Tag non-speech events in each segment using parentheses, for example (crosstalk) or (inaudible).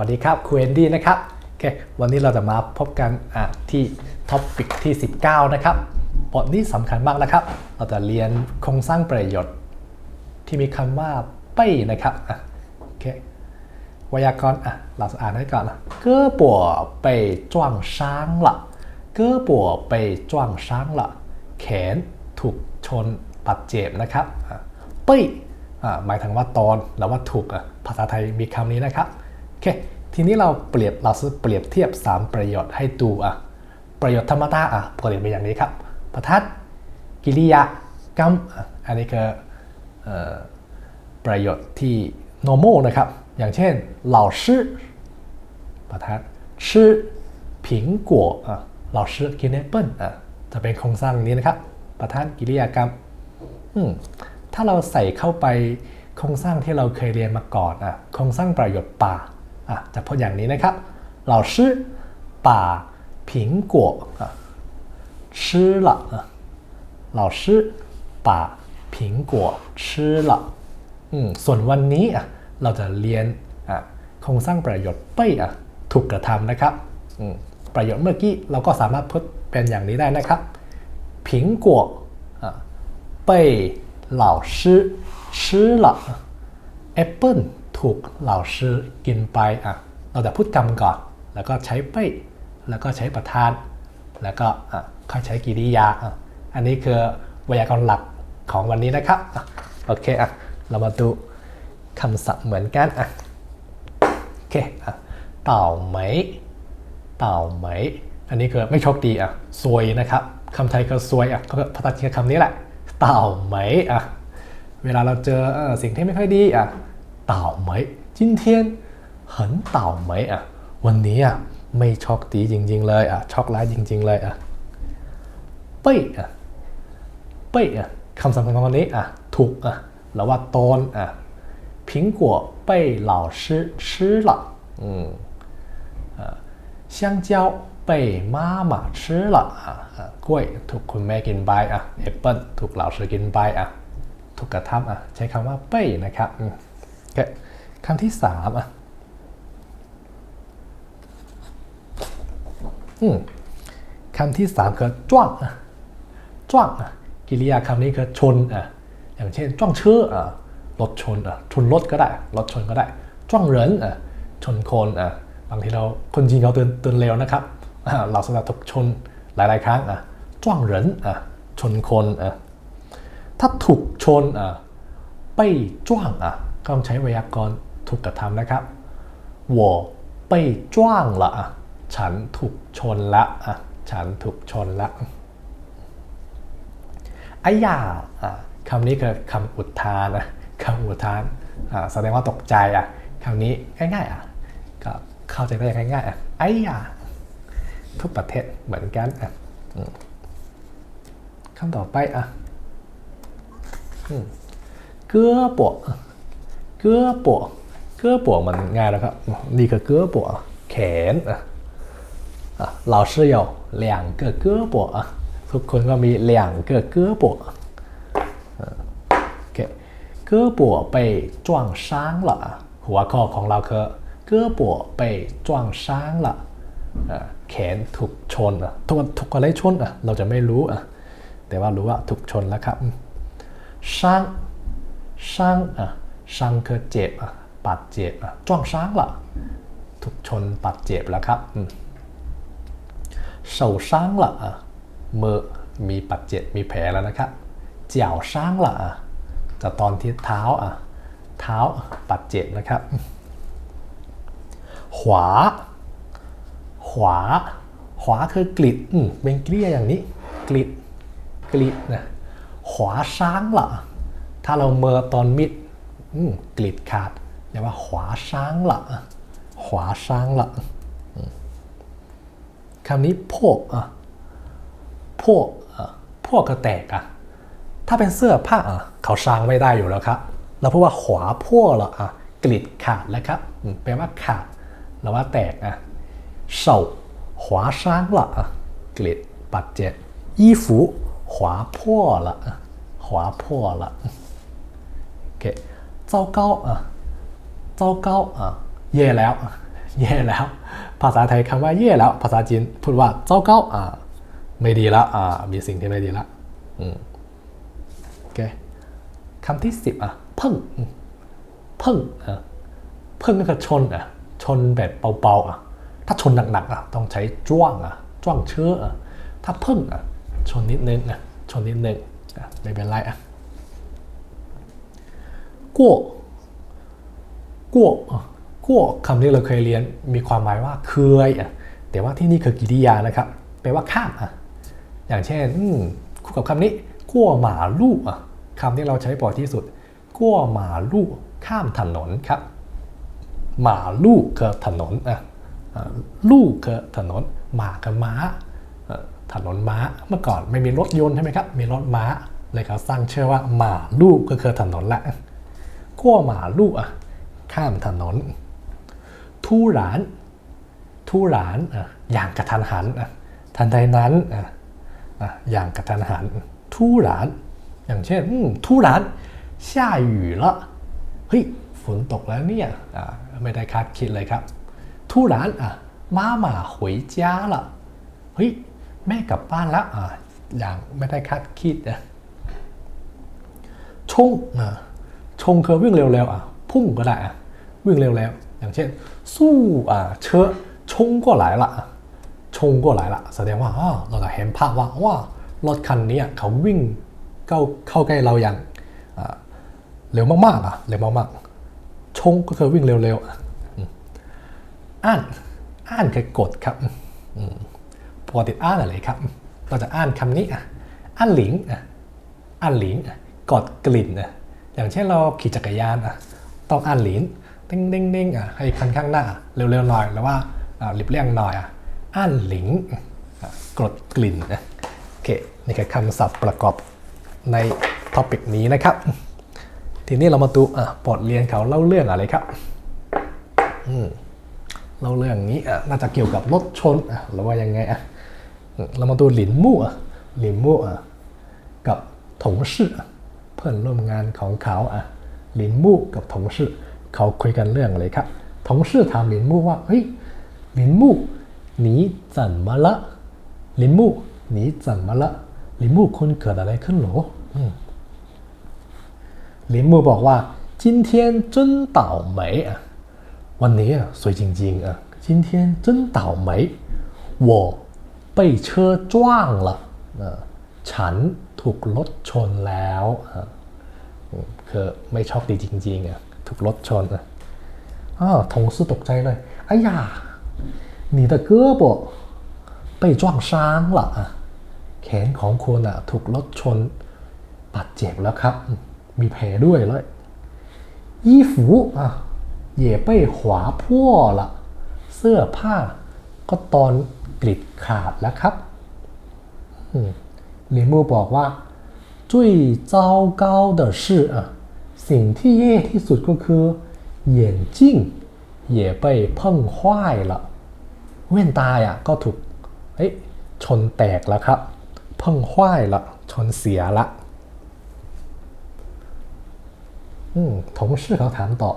สวัสดีครับครูเอนดี้นะครับโอเควันนี้เราจะมาพบกันที่ท็อปิกที่ 19 นะครับบทนี้สำคัญมากนะครับ เราจะเรียนโครงสร้างประโยชน์ ที่มีคำว่าเป้ยนะครับโอเคไวยากรณ์อะเราจะอ่านให้ก่อนนะเก้อปวไปจ้วงช้างละเก้อปวไปจ้วงช้างละแขนถูกชนบาดเจ็บนะครับอะเป้ยอะหมายถึงว่าตอนหรือว่าถูกอะภาษาไทยมีคำนี้นะครับ อเคทีนี้เราเปรียบเราจะเปรียบเทียบ 3 ประโยชน์ให้ดูอ่ะประโยชน์ธรรมดาอ่ะปกติเป็นอย่างนี้ครับประทัดกิริยากรรมอ่ะอันนี้คือเอ่อ ประโยชน์ที่ normal นะครับ อย่างเช่น老师ประธาน吃苹果อ่ะ老师กินแอปเปิ้ลอ่ะจะเป็นโครงสร้างนี้นะครับ ประธานกิริยากรรมอืมถ้าเราใส่เข้าไปโครงสร้างที่เราเคยเรียนมาก่อนอ่ะโครงสร้างประโยชน์ป่า อ่ะจะพูดอย่างนี้นะครับ老师把苹果啊吃了啊老师把苹果吃了 อืมส่วนวันนี้อ่ะเราจะเรียนอ่ะโครงสร้างประโยชน์เป้ยอ่ะถูกกระทำนะครับอืมประโยชน์เมื่อกี้เราก็สามารถพูดเป็นอย่างนี้ได้นะครับผิงกัวอ่ะ被老师吃了แ อปเปิลถูก老师กินไปอะเราจะพูดกรรมก่อน แล้วก็ใช้เป้ยแล้วก็ใช้ประธาน แล้วก็อะค่อยใช้กิริยาอะอันนี้คือไวยากรณ์หลักของวันนี้นะครับอะโอเคอะเรามาดูคำศัพท์เหมือนกันอะโอเคอะเต่าไหมเต่าไหม อันนี้คือไม่โชคดีอะซวยนะครับคำไทยก็ซวยอะก็ภาษาคำนี้แหละเต่าไหมอะเวลาเราเจออสิ่งที่ไม่ค่อยดีอะ เต่าไหม今天很เต่าไหมอ่ะวันนี้อ่ะไม่โชคดีจริง ๆ เลยอ่ะโชคร้ายจริง ๆ เลยอ่ะเป้ยอ่ะ เป้ยอ่ะคำสำคัญของวันนี้อ่ะถูกอ่ะหรือว่าตอนอ่ะ苹果被老师吃了อืมอ่ะ香蕉被妈妈吃了อ่ะอ่ะกล้วยถูกคุณแม่กินไปอ่ะแอปเปิ้ลถูก老师กินไปอ่ะถูกกระทำอ่ะใช้คำว่าเป้ยนะครับอืมโอเ คำที่สามอะอืมคำที่สามคือจ้วงอะจ้วงอะกิริยาคำนี้คือชนอะอย่างเช่นจ้วงเชื่ออะรถชนอะชนรถก็ได้รถชนก็ได้จ้วงเหรินอะชนคนอะบางทีเราคนจีนเขาเตือนเตือนเร็วนะครับเราสำหรับถูกชนหลาย ๆ ครั้งอะจ้วงเหรินอะชนคนอะถ้าถูกชนอะไปจ้วงอะ ก็ต้องใช้ไวยากรณ์ถูกกระทำนะครับ我被撞了อ่ะฉันถูกชนละอ่ะฉันถูกชนละ อายาอ่ะคำนี้คือคำอุทานนะคำอุทานอ่ะแสดงว่าตกใจอ่ะคำนี้ง่ายๆอ่ะก็เข้าใจได้ง่ายๆอ่ะอายาทุกประเทศเหมือนกันอ่ะอืมคำต่อไปอ่ะอืมเกื้อปว เกื้อปวกเกื้อปวกมันง่ายแล้วครับนี่คือเกื้อปวกแขนอะเราเชี่ยวเหลี่ยงเ膊อเทุกคนก็มีเหลี่ยงเ膊อเกื้เกื้อปวกไปจ้หัวข้อของเราคือเกื้อปวกไปจ้แขนถูกชนอะทุกทุกอะไรชนอะเราจะไม่รู้อะแต่ว่ารู้ว่าถูกชนแล้วครับช้างช้างอะ ช่างเคเจ็บอะปัดเจ็บอะจ้วงซ้างละถูกชนปัดเจ็บแล้วครับเสาซ้างละอะมือมีปัดเจ็บมีแผลแล้วนะครับเจีาวซ้างละอะจะตอนที่เท้าอะเท้าปัดเจ็บนะครับ ขวา ขวา ขวาคือกริดเป็นเกลี้ยอย่างนี้กริดกริดนะขวาช้างละะถ้าเราเมอตอนมิด กริดขาดเรียกว่าขวาช้างละขวาช้างละคำนี้破วกอะพกอะพกกแตกอะถ้าเป็นเสื้อผ้าอะเขาช้างไม่ได้อยู่แล้วครับเราพูดว่าหวาพวกละอะกริดขาดแล้วครับแปลว่าขาดหรือว่าแตกนะเสาขวาางละกริดปัดเจ็ดยี่ฝูขวาพวกละขวกลโอเค 糟จ้าเก้าอะเเก้อะแย่แล้วแย่แล้ว ภาษาไทยคำว่าเย่แล้ว ภาษาจีนพูดว่า糟糕啊ไม่ดีละอะมีสิ่งที่ไม่ดีละอืมโอเคคำที่สิบอะพึ่งพึ่งอะพึ่งก็คือชนอะชนแบบเบาๆอะถ้าชนหนักๆอะต้องใช้จ้วงอะจ้วงเชื้ออะถ้าพึ่งอะชนนิดนึงอะชนนิดนึงอะไม่เป็นไรอะ กั่วกั่วกั่วคำนี้เราเคยเรียนมีความหมายว่าเคยอะแต่ว่าที่นี่คือกิริยานะครับแปลว่าข้ามอะอย่างเช่นคู่กับคำนี้กั่วหมาลู่อะคำที่เราใช้บ่อยที่สุดกั่วหมาลู่ข้ามถนนครับหมาลู่คือถนนอะลู่คือถนนหมาคือม้าถนนม้าเมื่อก่อนไม่มีรถยนต์ใช่ไหมครับ มีรถม้าเลยเขาสร้างเชื่อว่าหมาลู่ก็คือถนนแหละ กั่วหมาลู่อ่ะข้ามถนน 突然突然อ่ะอย่างกระทันหันอ่ะทันใดนั้นอ่ะอ่ะอย่างกระทันหัน突然อย่างเช่นอืม突然下雨了เฮ้ยฝนตกแล้วเนี่ยอ่ะไม่ได้คาดคิดเลยครับ突然อ่ะ妈妈回家了เฮ้ยแม่กลับบ้านแล้วอ่ะอย่างไม่ได้คาดคิดอ่ะชงอ่ะ ชงคือวิ่งเร็วๆอะพุ่งก็ได้อะวิ่งเร็วๆอย่างเช่น สู้อะเชื้อชงก็ไหลละอะชงก็หลละแสดงว่าเราจะเห็นภาพว่าว่ารถคันนี้อะเขาวิ่งเข้าเข้าใกล้เราอย่างอะเร็วมากๆอะเร็วมากๆชงก็คือวิ่งเร็วๆอะอ่านอ่านคือกดครับอืมปกติอ่านอะไรครับ เราจะอ่านคำนี้อะอ่านหลิงอะอ่านหลินอะกดกลิ่นอะ อย่างเช่นเราขี่จักรยานอะต้องอ่านหลินเด้งเด้งเด้งอะให้คันข้างหน้าเร็วๆหน่อยหรือว่าอ่าหลีบเลี่ยงหน่อยอะอ่านหลิงอะกดกลิ่นนะโอเคนี่คือคำศัพท์ประกอบในท็อปิกนี้นะครับ ทีนี้เรามาดูอะบทเรียนเขาเล่าเรื่องอะไรครับอืมเล่าเรื่องนี้อะน่าจะเกี่ยวกับรถชนอะหรือว่ายังไงอะเรามาดูหลินมู่อะหลินมู่อะกับ同事อะ เพื่อนร่วมงานของเขาอ่ะหลินมู่กับ同事เขาคุยกันเรื่องอะไรครับ同事ถามหลินมู่ว่าเฮ้ยหลินมู่你怎么了หลินมู่你怎么了หลินมู่คุณเกิดอะไรขึ้นหรออืมหลินมู่บอกว่า今天真倒霉อ่ะวันนี้อ่ะสวยจริงๆอ่ะ今天真倒霉我被车撞了เออ ฉันถูกรถชนแล้วอ่ะอืมคือไม่โชคดีจริงๆอ่ะถูกรถชนอ่ะอ้าว同事ตกใจเลย哎呀你的胳膊被撞伤了อ่ะแขนของคุณอ่ะถูกรถชนบาดเจ็บแล้วครับอืมมีแผลด้วยเลย衣服อ่ะ也被划破了เสื้อผ้าก็ตอนกลิดขาดแล้วครับ ห ลินมูบอกว่า最糟糕的是อ่ะสิ่งที่แย่ที่สุดก็คือ眼镜也被碰坏了แว่นตาอ่ะก็ถูกเอ้ยชนแตกแล้วครับ碰坏了ชนเสียละอืม同事เขาถามต่อ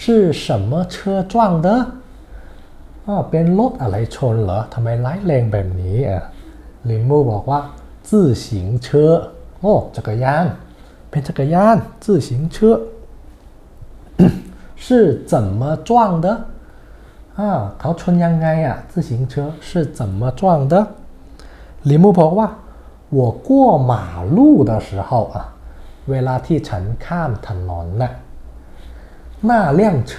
是什么车撞的อ่าเป็นรถอะไรชนเหรอทำไมร้ายแรงแบบนี้อ่ะ ลินมูบอกว่า 自行车โอ้จักรยาน เป็นจักรยาน自行车(coughs) 是怎么撞的อ่าเขาชนยังไงอ่ะ自行车是怎么撞的ลินมูบอกว่า我过马路的时候อ่ะเวลาที่ฉันข้ามถนนน่ะ那辆车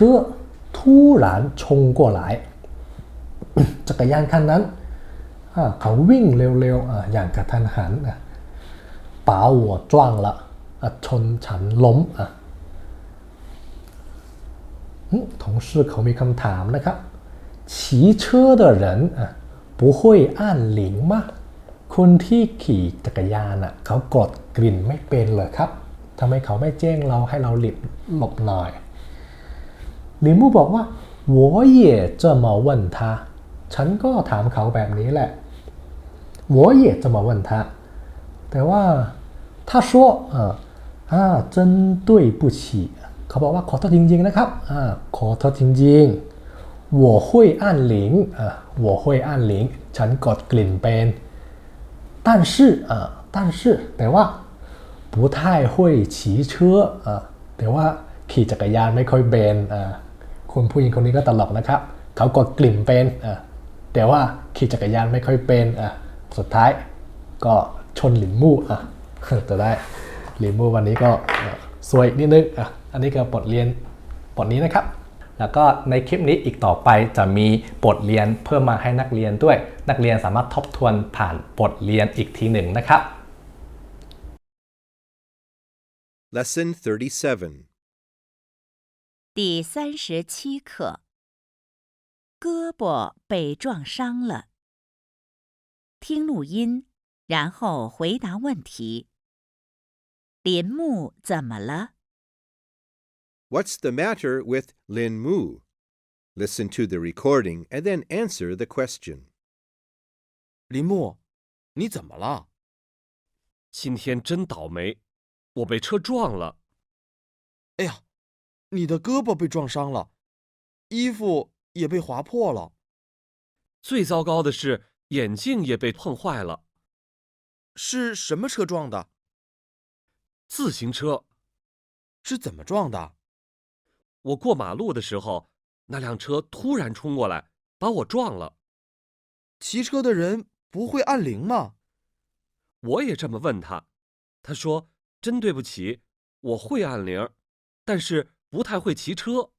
突然冲过来 (coughs) จักรยานคันนั้น อ่า เขาวิ่งเร็วๆอ่าอย่างกระทันหันอ่ะป๋าหัวจ้วงละอ่ะชนฉันล้มอ่ะอืม同事เขามีคำถามนะครับ骑车的人อ่ะ不会按铃吗คนที่ขี่จักรยานอ่ะเขากดกลิ่นไม่เป็นเลยครับทำไมเขาไม่แจ้งเราให้เราหลบหลบหน่อยลิมูบอกว่า我也这么问他 ฉันก็ถามเขาแบบนี้แหละ我也这么问他แต่ว่า他说อ่าอ่า真对不起เขาบอกว่าขอโทษจริงๆนะครับอ่าขอโทษจริงๆ 我会按铃อ่า我会按铃ฉันกดกลิ่นเป็น但是อ่า但是แปลว่า不太会骑车อ่าแปลว่าขี่จักรยานไม่ค่อยเป็นอ่าคุณผู้หญิงคนนี้ก็ตลกนะครับ เขากดกลิ่นเป็นอ่า แต่ว่าขี่จักรยานไม่ค่อยเป็นอ่าสุดท้ายก็ชนหลินมู่อ่ะ จะได้หลินมู่วันนี้ก็เอ่อซวยนิดนึงอ่ะอันนี้ก็บทเรียนบทนี้นะครับ แล้วก็ในคลิปนี้อีกต่อไปจะมีบทเรียนเพิ่มมาให้นักเรียนด้วย นักเรียนสามารถทบทวนผ่านบทเรียนอีกทีหนึ่งนะครับ Lesson 37. 第三十七课， 胳膊被撞伤了。听录音，然后回答问题。林木怎么了？What's the matter with Lin Mu? Listen to the recording and then answer the question. 林木，你怎么了？今天真倒霉，我被车撞了。哎呀，你的胳膊被撞伤了，衣服也被划破了。最糟糕的是，眼镜也被碰坏了。是什么车撞的？自行车，是怎么撞的？我过马路的时候，那辆车突然冲过来，把我撞了。骑车的人不会按铃吗？我也这么问他，他说：“真对不起，我会按铃，但是不太会骑车。”